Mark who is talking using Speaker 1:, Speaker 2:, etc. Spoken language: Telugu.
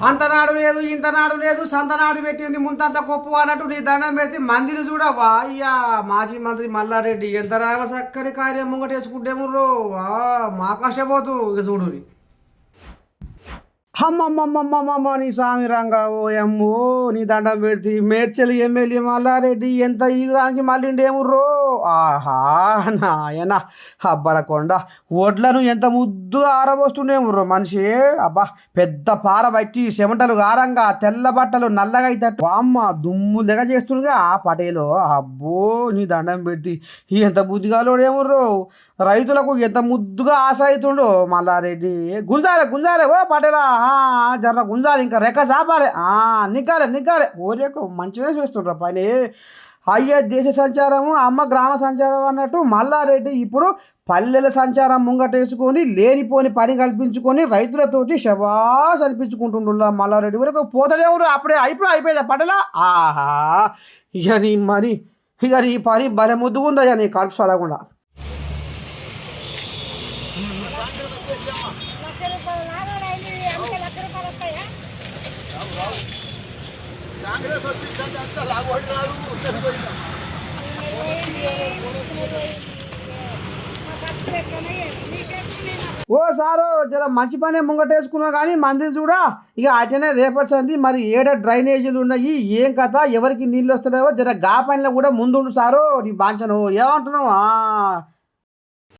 Speaker 1: అంతనాడు లేదు ఇంతనాడు లేదు సంతనాడు పెట్టింది ముంతంత కొప్పు అన్నట్టు నీ దండం పెడితే మందిని చూడవా? అయ్యా మాజీ మంత్రి మల్లారెడ్డి ఎంత రావ చక్కని కార్యం ముంగటేసుకుంటేమో రో మా కష్టపోతూ ఇక చూడు అమ్మమ్మమ్మమ్మమ్మ నీ స్వామి రంగావు ఓ అమ్మో నీ దండం పెడితే మేడ్చలు ఎమ్మెల్యే మల్లారెడ్డి ఎంత ఈగడానికి మళ్ళీ రో ఆహా నాయన అబ్బరకొండ ఒడ్లను ఎంత ముద్దు ఆరబోస్తుండేముర్రో మనిషి? అబ్బా పెద్ద పార బట్టి చెమటలు గారంగా తెల్ల బట్టలు నల్లగా అవుతట్టు అమ్మ దుమ్ము దగ్గర చేస్తుండగా ఆ పటేలో. అబ్బో నీ దండం పెట్టి ఎంత బుద్ధిగాలోడేముర్రో రైతులకు ఎంత ముద్దుగా ఆశ అవుతుండో మల్లారెడ్డి గుంజాలే గుంజాలే ఓ పటేలా జర్ర గుంజాలి ఇంకా రెక్క సాపాలే. ఆ, నిగ్గాలే నిగ్గాలే. ఓరేకు మంచిగా చేస్తుండ్రు పైన. అయ్యే దేశ సంచారము అమ్మ గ్రామ సంచారం అన్నట్టు మల్లారెడ్డి ఇప్పుడు పల్లెల సంచారం ముంగటేసుకొని లేనిపోని పని కల్పించుకొని రైతులతోటి శబాస్ అనిపించుకుంటుండ్రు మల్లారెడ్డి. వరకు పోతలేవుడు అప్పుడే అయిపోయి అయిపోయింది పటేలా? ఆహా ఇక నీ మరి ఇక నీ పని భలే నీ కడుపు చదవకుండా
Speaker 2: లక్ష రూపాయలు లక్ష రూపాయలు వస్తాయా
Speaker 1: ఓ సారు జర మంచి పనే ముంగటేసుకున్నా కానీ మంది చూడా ఇక అటనే రేపటి అంది మరి ఏడ డ్రైనేజీలు ఉన్నాయి ఏం కథ ఎవరికి నీళ్ళు వస్తలేవో జర గా పనిలో కూడా ముందుండు సారు నీ బాంచను. ఏమంటున్నావు?